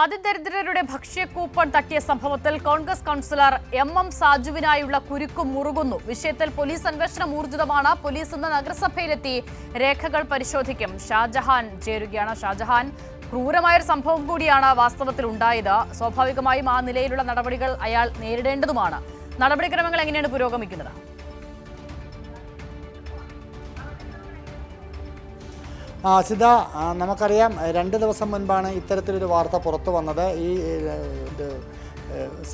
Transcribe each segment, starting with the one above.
അതിദരിദ്രരുടെ ഭക്ഷ്യ കൂപ്പൺ തട്ടിയ സംഭവത്തിൽ കോൺഗ്രസ് കൗൺസിലർ എം എം സാജുവിനായുള്ള കുരുക്കും മുറുകുന്നു. വിഷയത്തിൽ പോലീസ് അന്വേഷണം ഊർജിതമാണ്. പോലീസ് ഇന്ന് നഗരസഭയിലെത്തി രേഖകൾ പരിശോധിക്കും. ഷാജഹാൻ ചേരുകയാണ്. ഷാജഹാൻ ക്രൂരമായൊരു സംഭവം കൂടിയാണ് വാസ്തവത്തിൽ ഉണ്ടായത്. സ്വാഭാവികമായും ആ നിലയിലുള്ള നടപടികൾ അയാൾ നേരിടേണ്ടതുമാണ്. നടപടിക്രമങ്ങൾ എങ്ങനെയാണ് പുരോഗമിക്കുന്നത്? സിത നമുക്കറിയാം രണ്ട് ദിവസം മുൻപാണ് ഇത്തരത്തിലൊരു വാർത്ത പുറത്തു വന്നത്. ഈ ഇത്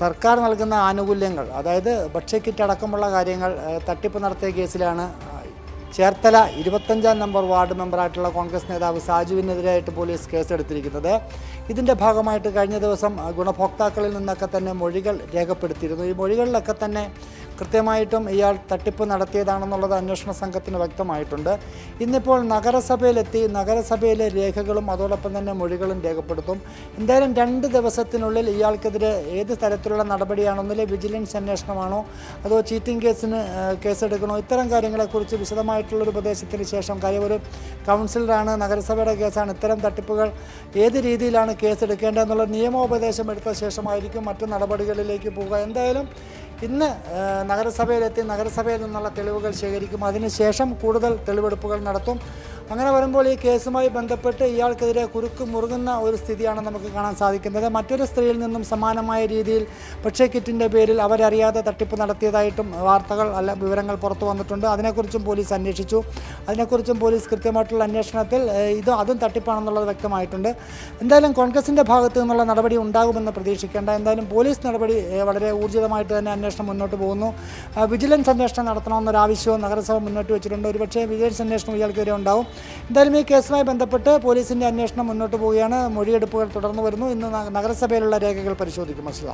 സർക്കാർ നൽകുന്ന ആനുകൂല്യങ്ങൾ അതായത് ഭക്ഷ്യക്കിറ്റ് അടക്കമുള്ള കാര്യങ്ങൾ തട്ടിപ്പ് നടത്തിയ കേസിലാണ് ചേർത്തല ഇരുപത്തഞ്ചാം നമ്പർ വാർഡ് മെമ്പറായിട്ടുള്ള കോൺഗ്രസ് നേതാവ് സാജുവിനെതിരായിട്ട് പോലീസ് കേസെടുത്തിരിക്കുന്നത്. ഇതിന്റെ ഭാഗമായിട്ട് കഴിഞ്ഞ ദിവസം ഗുണഭോക്താക്കളിൽ നിന്നൊക്കെ തന്നെ മൊഴികൾ രേഖപ്പെടുത്തിയിരുന്നു. ഈ മൊഴികളിലൊക്കെ തന്നെ കൃത്യമായിട്ടും ഇയാൾ തട്ടിപ്പ് നടത്തിയതാണെന്നുള്ളത് അന്വേഷണ സംഘത്തിന് വ്യക്തമായിട്ടുണ്ട്. ഇന്നിപ്പോൾ നഗരസഭയിലെത്തി നഗരസഭയിലെ രേഖകളും അതോടൊപ്പം തന്നെ മൊഴികളും രേഖപ്പെടുത്തും. എന്തായാലും രണ്ട് ദിവസത്തിനുള്ളിൽ ഇയാൾക്കെതിരെ ഏത് തരത്തിലുള്ള നടപടിയാണോ ഒന്നിലെ വിജിലൻസ് അന്വേഷണമാണോ അതോ ചീറ്റിംഗ് കേസിന് കേസെടുക്കണോ ഇത്തരം കാര്യങ്ങളെക്കുറിച്ച് വിശദമായിട്ടുള്ളൊരു ഉപദേശത്തിന് ശേഷം കാര്യം ഒരു കൗൺസിലറാണ് നഗരസഭയുടെ കേസാണ് ഇത്തരം തട്ടിപ്പുകൾ ഏത് രീതിയിലാണ് കേസെടുക്കേണ്ടതെന്നുള്ള നിയമോപദേശം എടുത്ത ശേഷമായിരിക്കും മറ്റു നടപടികളിലേക്ക് പോവുക. എന്തായാലും ഇന്ന് നഗരസഭയിലെത്തി നഗരസഭയിൽ നിന്നുള്ള തെളിവുകൾ ശേഖരിക്കും. അതിനുശേഷം കൂടുതൽ തെളിവെടുപ്പുകൾ നടത്തും. അങ്ങനെ വരുമ്പോൾ ഈ കേസുമായി ബന്ധപ്പെട്ട് ഇയാൾക്കെതിരെ കുരുക്ക് മുറുകുന്ന ഒരു സ്ഥിതിയാണ് നമുക്ക് കാണാൻ സാധിക്കുന്നത്. മറ്റൊരു സ്ത്രീയിൽ നിന്നും സമാനമായ രീതിയിൽ പക്ഷേ കിറ്റിന്റെ പേരിൽ അവരറിയാതെ തട്ടിപ്പ് നടത്തിയതായിട്ടും വാർത്തകൾ അല്ല വിവരങ്ങൾ പുറത്തു വന്നിട്ടുണ്ട്. അതിനെക്കുറിച്ചും പോലീസ് അന്വേഷിച്ചു. അതിനെക്കുറിച്ചും പോലീസ് കൃത്യമായിട്ടുള്ള അന്വേഷണത്തിൽ ഇത് അതും തട്ടിപ്പാണെന്നുള്ളത് വ്യക്തമായിട്ടുണ്ട്. എന്തായാലും കോൺഗ്രസിന്റെ ഭാഗത്തു നിന്നുള്ള നടപടി ഉണ്ടാകുമെന്ന് പ്രതീക്ഷിക്കേണ്ട. എന്തായാലും പോലീസ് നടപടി വളരെ ഊർജിതമായിട്ട് തന്നെ അന്വേഷണം മുന്നോട്ട് പോകുന്നു. വിജിലൻസ് അന്വേഷണം നടത്തണമെന്നൊരു ആവശ്യവും നഗരസഭ മുന്നോട്ട് വെച്ചിട്ടുണ്ട്. ഒരുപക്ഷേ വിജിലൻസ് അന്വേഷണം ഇയാൾക്കെതിരെ ഉണ്ടാവും. എന്തായാലും ഈ കേസുമായി ബന്ധപ്പെട്ട് പോലീസിന്റെ അന്വേഷണം മുന്നോട്ട് പോവുകയാണ്. മൊഴിയെടുപ്പുകൾ തുടർന്നു വരുന്നു. ഇന്ന് നഗരസഭയിലുള്ള രേഖകൾ പരിശോധിക്കും. അസുഖ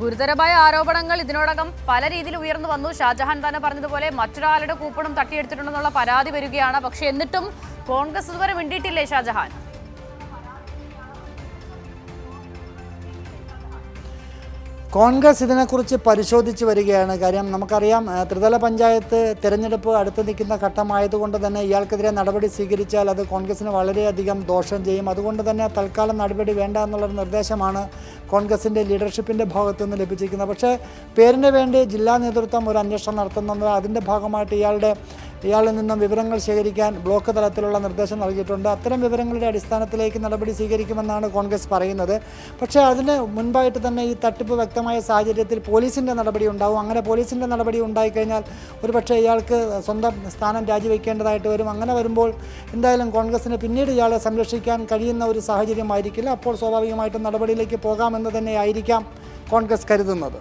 ഗുരുതരമായ ആരോപണങ്ങൾ ഇതിനോടകം പല രീതിയിൽ ഉയർന്നു വന്നു. ഷാജഹാൻ തന്നെ പറഞ്ഞതുപോലെ മറ്റൊരാളുടെ കൂപ്പണും തട്ടിയെടുത്തിട്ടുണ്ടെന്നുള്ള പരാതി വരികയാണ്. പക്ഷെ എന്നിട്ടും കോൺഗ്രസ് ഇതുവരെ മിണ്ടിയിട്ടില്ലേ ഷാജഹാൻ? കോൺഗ്രസ് ഇതിനെക്കുറിച്ച് പരിശോധിച്ച് വരികയാണ്. കാര്യം നമുക്കറിയാം ത്രിതല പഞ്ചായത്ത് തിരഞ്ഞെടുപ്പ് അടുത്ത് നിൽക്കുന്ന ഘട്ടമായതുകൊണ്ട് തന്നെ ഇയാൾക്കെതിരെ നടപടി സ്വീകരിച്ചാൽ അത് കോൺഗ്രസിന് വളരെയധികം ദോഷം ചെയ്യും. അതുകൊണ്ട് തന്നെ തൽക്കാലം നടപടി വേണ്ട എന്നുള്ളൊരു നിർദ്ദേശമാണ് കോൺഗ്രസിന്റെ ലീഡർഷിപ്പിന്റെ ഭാഗത്തു നിന്ന് ലഭിച്ചിരിക്കുന്നത്. പക്ഷേ പേരിന് വേണ്ടി ജില്ലാ നേതൃത്വം ഒരു അന്വേഷണം നടത്തുന്നത് അതിന്റെ ഭാഗമായിട്ട് ഇയാളുടെ ഇയാളിൽ നിന്നും വിവരങ്ങൾ ശേഖരിക്കാൻ ബ്ലോക്ക് തലത്തിലുള്ള നിർദ്ദേശം നൽകിയിട്ടുണ്ട്. അത്തരം വിവരങ്ങളുടെ അടിസ്ഥാനത്തിലേക്ക് നടപടി സ്വീകരിക്കുമെന്നാണ് കോൺഗ്രസ് പറയുന്നത്. പക്ഷേ അതിന് മുൻപായിട്ട് തന്നെ ഈ തട്ടിപ്പ് വ്യക്തമായ സാഹചര്യത്തിൽ പോലീസിന്റെ നടപടി ഉണ്ടാവും. അങ്ങനെ പോലീസിന്റെ നടപടി ഉണ്ടായിക്കഴിഞ്ഞാൽ ഒരുപക്ഷേ ഇയാൾക്ക് സ്വന്തം സ്ഥാനം രാജിവെക്കേണ്ടതായിട്ട് വരും. അങ്ങനെ വരുമ്പോൾ എന്തായാലും കോൺഗ്രസിന് പിന്നീട് ഇയാളെ സംരക്ഷിക്കാൻ കഴിയുന്ന ഒരു സാഹചര്യമായിരിക്കില്ല. അപ്പോൾ സ്വാഭാവികമായിട്ടും നടപടിയിലേക്ക് പോകാമെന്ന് തന്നെയായിരിക്കാം കോൺഗ്രസ് കരുതുന്നത്.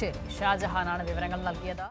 ശരി ഷാജഹാനാണ് വിവരങ്ങൾ നൽകിയത്.